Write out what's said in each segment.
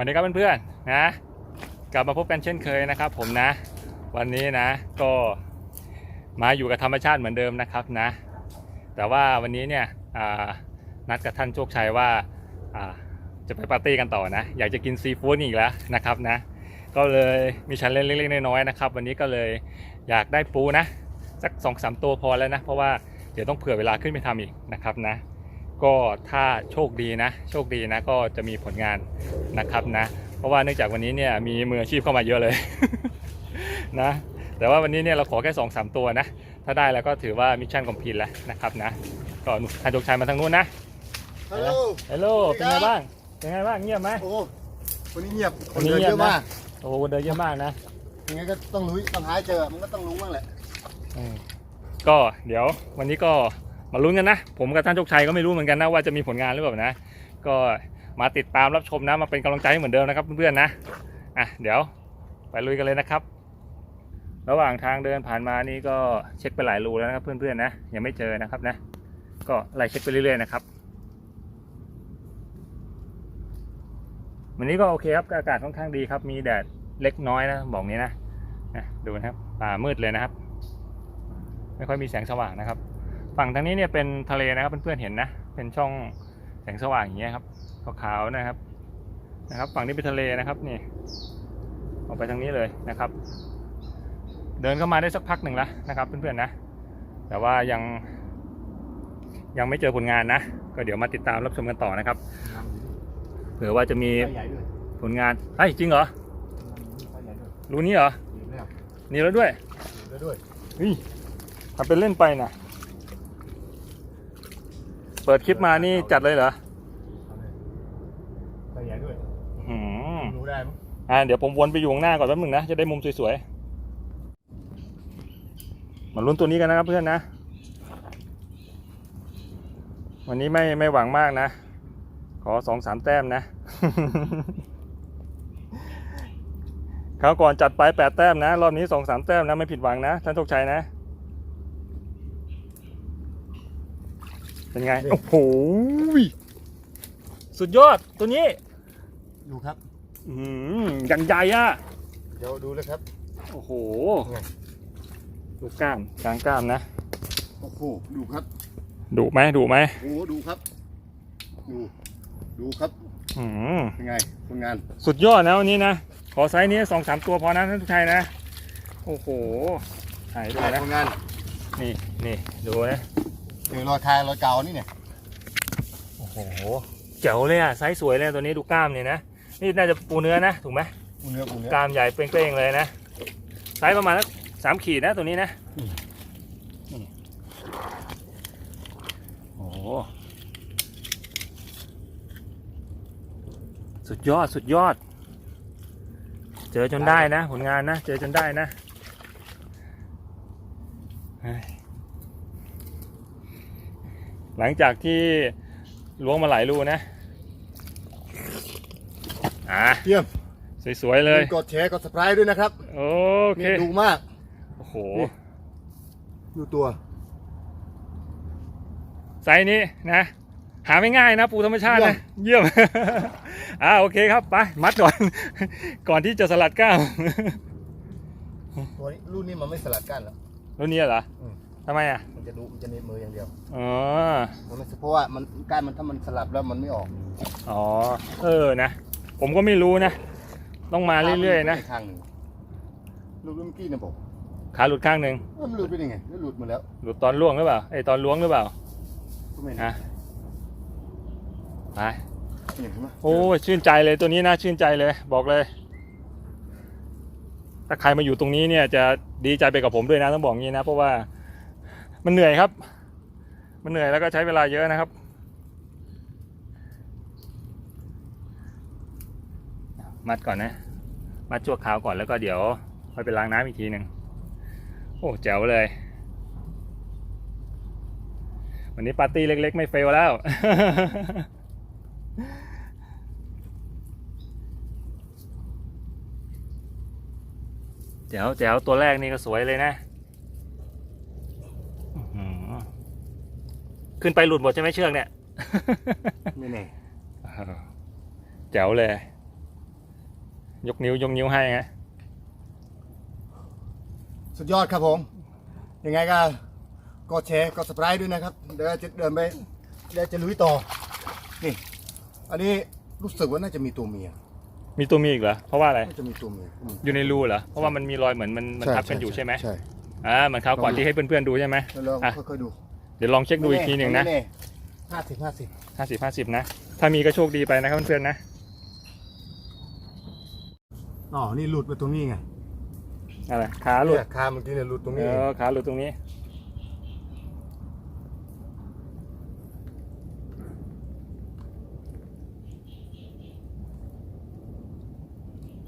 สวัสดีครับเพื่อนๆนะ กลับมาพบกันเช่นเคยนะครับ ผมนะ วันนี้นะก็มาอยู่กับธรรมชาติเหมือนเดิมนะครับนะ แต่ว่าวันนี้เนี่ยนัดกับท่านโชคชัยว่าอ่าจะไปปาร์ตี้กันต่อนะ อยากจะกินซีฟู้ดอีกแล้วนะครับนะ ก็เลยมีชั้นเล่นเล็กๆน้อยๆนะครับ วันนี้ก็เลยอยากได้ปูนะสักสองสามตัวพอแล้วนะ เพราะว่าเดี๋ยวต้องเผื่อเวลาขึ้นไปทำอีกนะครับนะ ก็ถ้าโชคดีนะ โชคดีนะก็จะมีผลงานนะครับนะ เพราะว่าเนื่องจากวันนี้เนี่ยมีมืออาชีพเข้ามาเยอะเลยนะแต่ว่าวันนี้เนี่ยเราขอแค่สองสามตัวนะ ถ้าได้แล้วก็ถือว่ามิชชั่นคอมพลีทแล้วนะครับนะก็ท่านโชคชัยมาทางนู้นนะฮัลโหลฮัลโหลสวัสเป็นดีไงครับบ้างเป็นไงบ้างเงียบไหมโอ้วันนี้เงียบวันนี้ดิเงียบเยอะนะมากโอ้โหเดินเยอะมากนะยังไงก็ต้องรู้ต้องหาให้เจอมันก็ต้องรู้บ้างแหละอืมก็เดี๋ยววันนี้ก็ มาลุ้นกันนะ ผมกับท่านโชคชัยก็ไม่รู้เหมือนกันนะว่าจะมีผลงานหรือเปล่านะ ก็มาติดตามรับชมนะมาเป็นกำลังใจให้เหมือนเดิมนะครับเพื่อนๆนะอะเดี๋ยวไปลุยกันเลยนะครับ ระหว่างทางเดินผ่านมานี่ก็เช็คไปหลายรูแล้วนะครับเพื่อนๆนะยังไม่เจอนะครับนะ ก็ไล่เช็คไปเรื่อยๆนะครับวันนี้ก็โอเคครับอากาศค่อนข้างดีครับ มีแดดเล็กน้อยนะบอกนี้นะนะดูนะครับป่ามืดเลยนะครับ ไม่ค่อยมีแสงสว่างนะครับ ฝั่งทางนี้เนี่ยเป็นทะเลนะครับเพื่อนๆเห็นนะ เป็นช่องแสงสว่างอย่างเงี้ยครับขาวๆนะครับนะครับ ฝั่งนี้เป็นทะเลนะครับนี่ออกไปทางนี้เลยนะครับ เดินเข้ามาได้สักพักหนึ่งแล้วนะครับเพื่อนๆนะ แต่ว่ายังยังไม่เจอผลงานนะ ก็เดี๋ยวมาติดตามรับชมกันต่อนะครับเผื่อว่าจะมีใหญ่ด้วยผลงานเฮ้ยจริงเหรอใหญ่ด้วยรูนี้เหรอดีแล้วนี่แล้วด้วยดีแล้วด้วยเฮ้ยทำเป็นเล่นไปนะ เปิดคลิปมานี่จัดเลยเหรอใหญ่ด้วยอืมรู้ได้มั้งอ่าเดี๋ยวผมวนไปอยู่ข้างหน้าก่อนแป๊บนึงนะจะได้มุมสวยๆมาลุ้นตัวนี้กันนะครับเพื่อนนะ วันนี้ไม่ไม่หวังมากนะ ขอสองสามแต้มนะคราวก่อนจัดไปแปดแต้มนะ รอบนี้สองสามแต้มนะไม่ผิดหวังนะท่านโชคชัยนะ เป็นไง โอ้โห สุดยอดตัวนี้ ดูครับ อืมอย่างใหญ่อะเดี๋ยวดูเลยครับ โอ้โหไงดูกล้ามกลางกล้ามนะ โอ้โห ดูครับดุไหมดุไหมโอ้โหดูครับ ดู ดูครับอืมเป็นไงผลงาน สุดยอดนะวันนี้นะ ขอไซส์นี้สองสามตัวพอนะท่านทุกชัยนะ โอ้โหหายไปนะผลงาน นี่นี่ดูนะ เดี๋ยวรอยทายรอยเก่านี่เนี่ยโอ้โหเจ๋วเลยอะไซส์สวยเลยตัวนี้ดูกล้ามเนี่ยนะนี่น่าจะปูเนื้อนะถูกไหมปูเนื้อปูเนื้อกล้ามใหญ่เป้งๆเลยนะไซส์ประมาณสักสามขีดนะตัวนี้นะนี่โอ้โหสุดยอดสุดยอด เจอจนได้นะ ผลงานนะ เจอจนได้นะเฮ้ย หลังจากที่ล้วงมาหลายรูนะ อะเยี่ยมสวยๆเลย กดแชร์กดสไครต์ด้วยนะครับ โอเค นี่ดูมาก โอ้โหนี่ดูตัว ไซส์นี้นะ หาไม่ง่ายนะ ปูธรรมชาตินะ เยี่ยม อ่าโอเคครับ ไป มัดก่อน ก่อนที่จะสลัดก้าวตัวนี้รุ่นนี้มันไม่สลัดก้านหรอกรุ่นนี้เหรออืม ทำไมอะ มันจะดูมันจะเน็บมืออย่างเดียวอ๋อ มันไม่เพราะว่ามันก้านมันถ้ามันสลับแล้วมันไม่ออกอ๋อ เออนะ ผมก็ไม่รู้นะ ต้องมาเรื่อยๆนะ ข้างหนึ่งหลุดเมื่อกี้นะบอกขาหลุดข้างหนึ่งเอ้ามันหลุดไปยังไงแล้วหลุดหมดแล้วหลุดตอนล่วงหรือเปล่าไอยตอนล้วงหรือเปล่าก็ไม่ฮะไป เห็นไหมโอ้ยชื่นใจเลยตัวนี้นะชื่นใจเลย บอกเลย ถ้าใครมาอยู่ตรงนี้เนี่ยจะดีใจไปกับผมด้วยนะต้องบอกงี้นะ เพราะว่า มันเหนื่อยครับ มันเหนื่อยแล้วก็ใช้เวลาเยอะนะครับ มัดก่อนนะ มัดชั่วคราวก่อนแล้วก็เดี๋ยวค่อยไปล้างน้ำอีกทีหนึ่งโอ้แจ๋วเลย วันนี้ปาร์ตี้เล็ก ๆ ไม่เฟลแล้ว แจ๋วแจ๋วตัวแรกนี่ก็สวยเลยนะอื้อหือ ขึ้นไปหลุดหมดใช่ไหมเชือกเนี่ย ไม่แน่แจ๋วเลย ยกนิ้วยกนิ้วให้ฮะสุดยอดครับผม ยังไงก็กดแชร์กดสไครต์ด้วยนะครับ เดี๋ยวจะเดินไปเดี๋ยวจะลุยต่อ นี่ อันนี้รู้สึกว่าน่าจะมีตัวเมีย มีตัวมีอีกเหรอ เพราะว่าอะไร น่าจะมีตัวเมียอืมอยู่ในรูเหรอ เพราะว่ามันมีรอยเหมือนมันมันทับกันอยู่ใช่ไหมใช่ อ่าเหมือนคราวก่อนที่ให้เพื่อนๆดูใช่ไหมแล้วเราอะค่อยๆดู เดี๋ยวลองเช็คดูอีกทีหนึ่งนะห้าสิบห้าสิบห้าสิบห้าสิบนะ ถ้ามีก็โชคดีไปนะครับเพื่อนๆนะ อ๋อ นี่หลุดไปตรงนี้ไง อะไร ขาหลุดเนี่ยคาเมื่อกี้เนี่ยหลุดตรงเอนี้อขาหลุดตรงนี้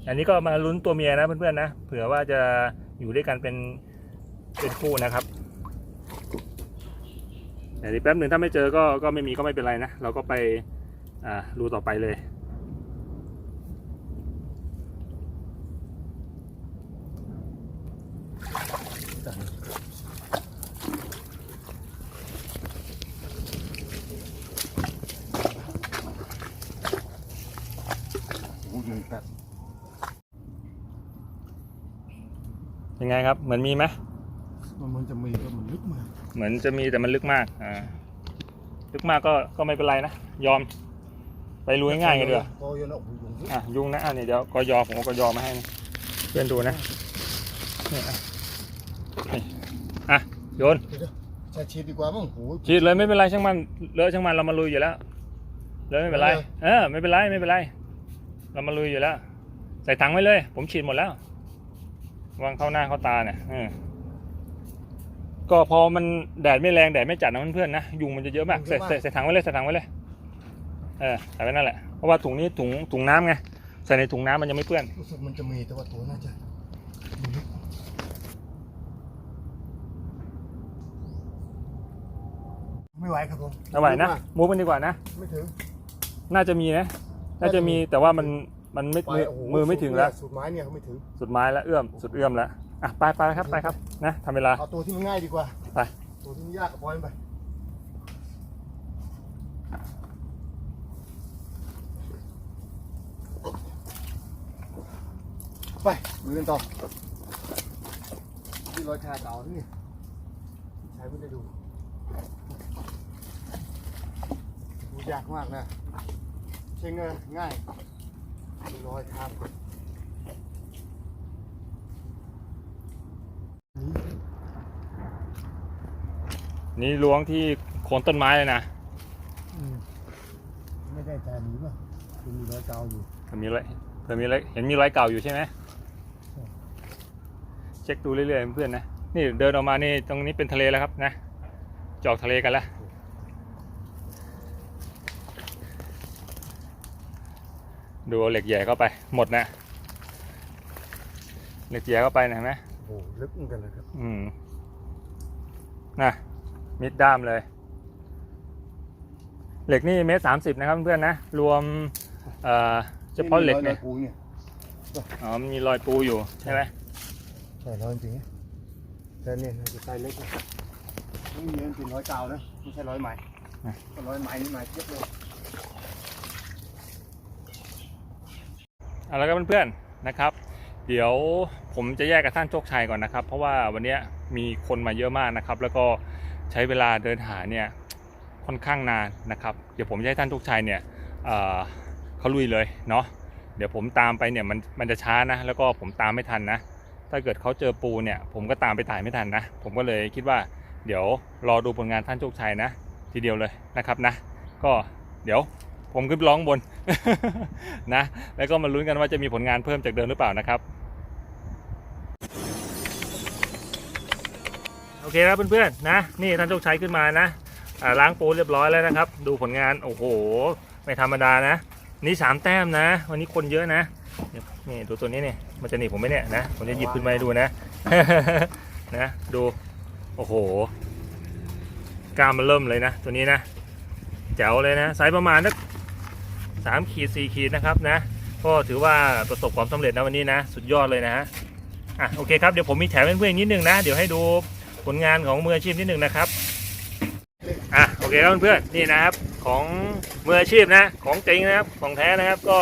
อันนี้ก็มาลุ้นตัวเมียนะเพื่อนๆนะ เผื่อว่าจะอยู่ด้วยกันเป็นเป็นคู่นะครับแต่ เดี๋ยวแป๊บหนึ่งถ้าไม่เจอก็ก็ไม่มีก็ไม่เป็นไรนะ เราก็ไปอ่ารูต่อไปเลยโอ้โหยืนแบบยังไงครับ เหมือนมีไหม มันเหมันจะมีก็มันลึกมากเหมือนจะมีแต่มันลึกมากอ่าลึกมากก็ก็ไม่เป็นไรนะยอม ไปรู้ง่ายๆกันดีกว่าพอเยอะแล้วโอ้โหยุงเยอะอะยุงนะอะนี่เดี๋ยวกยอผมเอากยอมาให้นะเพื่อนดูนะนี่อะนี่อะโยน เดี๋ยวๆใช้ชีสดีกว่ามั้งโอ้โหฉีดเลยไม่เป็นไรช่างมันเลอะช่างมันเรามาลุยอยู่แล้วเลอะไม่เป็นไรเอาเลย เออไม่เป็นไรไม่เป็นไร เรามาลุยอยู่แล้ว ใส่ถังไว้เลย ผมฉีดหมดแล้ววางเข้าหน้าเข้าตาเนี่ยเออ ก็พอมันแดดไม่แรงแดดไม่จัดนะเพื่อนๆนะยุงมันจะเยอะมากใส่ใส่ใส่ถังไว้เลยใส่ถังไว้เลยเออใส่ไว้นั่นแหละเพราะว่าถุงนี้ถุงถุงน้ำไงใส่ในถุงน้ำมันยังไม่เปื้อนรู้สึกมันจะมีแต่ว่าตัวน่าจะมีลึกไม่ไหวครับผมเอาไหวนะลึกมากมูฟกันดีกว่านะไม่ถึงน่าจะมีนะ น่าจะมีแต่ว่ามันมันไม่ไปมือโโหมือไม่ถึงแล้วสุดไม้เนี่ยเขาไม่ถึง สุดไม้แล้วเอื้อมสุดเอื้อมแล้ว อะไปไปครับไปครับนะทำเวลาเอาตัวที่มันง่ายดีกว่าไปตัวที่มันยากก็ปล่อยมันไปไปมือกันต่อที่รอยชาเก่านี่ใช้ไม่ได้ดูดูยากมากนะใช้เงินง่ายดูรอยชา นี่ล้วงที่โคนต้นไม้เลยนะไม่ได้แต่หนีป่ะคือมีรอยเก่าอยู่เผื่อมีอะไรเผื่อมีอะไรเห็นมีรอยเก่าอยู่ใช่ไหมเช็คดูเรื่อยๆเพื่อนๆนะนี่เดินออกมานี่ตรงนี้เป็นทะเลแล้วครับนะจะออกทะเลกันแล้วดูเอาเหล็กใหญ่เข้าไปหมดนะเหล็กใหญ่เข้าไปนะเห็นไหมโอ้โหลึกเหมือนกันเลยครับ อืมนะ มิดด้ามเลย เหล็กนี่เมตรสามสิบนะครับเพื่อนๆนะ รวมเอ่อเฉพาะเหล็กเนี่ยรอยปูเนี่ยอ๋อมันมีรอยปูอยู่ใช่ไหมใช่ร้อยจริงๆแต่เนี่ยจะใส่เล็กนะนี่เนี่ยเป็นร้อยเก่านะไม่ใช่ร้อยใหม่ก็ร้อยใหม่นี่ใหม่เทียบเลยเอาละครับเพื่อนๆนะครับ เดี๋ยวผมจะแยกกับท่านโชคชัยก่อนนะครับ เพราะว่าวันเนี้ยมีคนมาเยอะมากนะครับ แล้วก็ ใช้เวลาเดินหาเนี่ยค่อนข้างนานนะครับ เดี๋ยวผมจะให้ท่านโชคชัยเนี่ยเขาลุยเลยเนาะเดี๋ยวผมตามไปเนี่ยมันมันจะช้านะ แล้วก็ผมตามไม่ทันนะ ถ้าเกิดเขาเจอปูเนี่ย ผมก็ตามไปถ่ายไม่ทันนะ ผมก็เลยคิดว่า เดี๋ยวรอดูผลงานท่านโชคชัยนะ ทีเดียวเลยนะครับนะ ก็เดี๋ยวผมขึ้นร้องบนนะ แล้วก็มาลุ้นกันว่าจะมีผลงานเพิ่มจากเดิมหรือเปล่านะครับ โอเคครับเพื่อนๆนะนี่ท่านโชคชัยขึ้นมานะล้างปูเรียบร้อยแล้วนะครับ ดูผลงานโอ้โห ไม่ธรรมดานะ นี่สามแต้มนะ วันนี้คนเยอะนะนี่ดูตัวนี้เนี่ยมันจะหนีผมไหมเนี่ยนะผมจะหยิบขึ้นมาดูนะนะดูโอ้โหกล้ามมันเริ่มเลยนะ ตัวนี้นะแจ๋วเลยนะไซส์ประมาณสักสามขีดสี่ขีดนะครับนะก็ถือว่าประสบความสำเร็จนะวันนี้นะ สุดยอดเลยนะฮะอะโอเคครับเดี๋ยวผมมีแถมเพื่อนๆอีกนิดนึงนะ เดี๋ยวให้ดู ผลงานของมืออาชีพนิดนึงนะครับอะโอเคครับเพื่อนๆนี่นะครับของมืออาชีพนะ ของจริงนะครับของแท้นะครับ ก็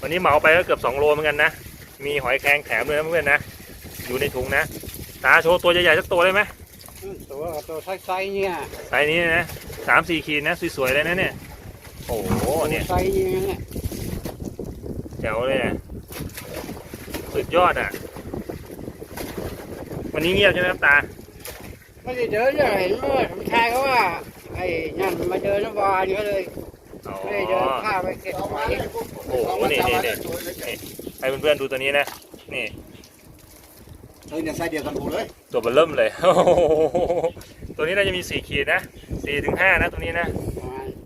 วันนี้เหมาไปก็เกือบ2โลเหมือนกันนะมีหอยแครงแถมเลยนะเพื่อนๆนะอยู่ในถุงนะตาโชว์ตัวใหญ่ๆสักตัวได้ไหมตัวตัวไซส์ๆเนี่ยไซส์นี้นะสามสี่ขีดนะสวยๆเลยนะเนี่ยโอ้โหเนี่ยไซส์อย่างนี้เนี่ยแจ๋วเลยนะสุดยอดอะวันนี้เงียบใช่ไหมครับตา ไม่ได้เดินเลยเห็นว่าสมชายเขาว่า ไอ้นั่นมาเดินน้ำวานก็เลยอ๋อไม่ได้เดินข้ามไปเก็บหอยโอ้โหนี่นี่นี่ให้เพื่อนๆดูตัวนี้นะ นี่ เฮ้ยเนี่ยไซส์เดียวกันผมเลยตัวเบลเริ่มเลยโอ้โหตัวนี้น่าจะมีสี่ขีดนะสี่ถึงห้านะตัวนี้นะ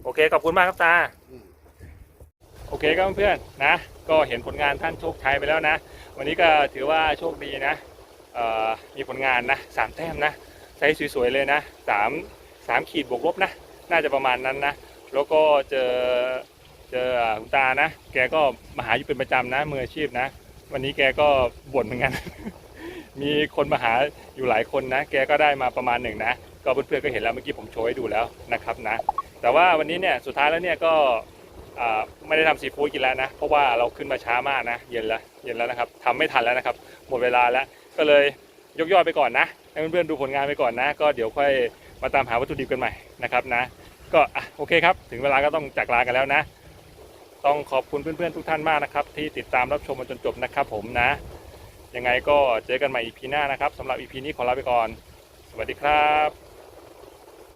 โอเค ขอบคุณมากครับตา โอเคครับเพื่อนๆนะ ก็เห็นผลงานท่านโชคชัยไปแล้วนะ วันนี้ก็ถือว่าโชคดีนะเอ่อมีผลงานนะสามแต้มนะ ไซส์สวยๆเลยนะสามสามขีดบวกลบนะ น่าจะประมาณนั้นนะ แล้วก็เจอเจอคุณตานะ แกก็มาหาอยู่เป็นประจำนะมืออาชีพนะ วันนี้แกก็บ่นเหมือนกัน มีคนมาหาอยู่หลายคนนะ แกก็ได้มาประมาณหนึ่งนะ ก็เพื่อนๆก็เห็นแล้วเมื่อกี้ผมโชว์ให้ดูแล้วนะครับนะ แต่ว่าวันนี้เนี่ยสุดท้ายแล้วเนี่ยก็ไม่ได้ทำซีฟู้ดกินแล้วนะ เพราะว่าเราขึ้นมาช้ามากนะ เย็นแล้ว เย็นแล้วนะครับทำไม่ทันแล้วนะครับ หมดเวลาแล้ว ก็เลย ยกยอดไปก่อนนะให้เพื่อนๆดูผลงานไปก่อนนะ ก็เดี๋ยวค่อยมาตามหาวัตถุดิบกันใหม่นะครับนะ ก็อะโอเคครับ ถึงเวลาก็ต้องจากลากันแล้วนะ ต้องขอบคุณเพื่อนๆทุกท่านมากนะครับ ที่ติดตามรับชมมาจนจบนะครับ ผมนะ ยังไงก็เจอกันใหม่อีพีหน้านะครับสำหรับอีพีนี้ขอลาไปก่อน สวัสดีครับ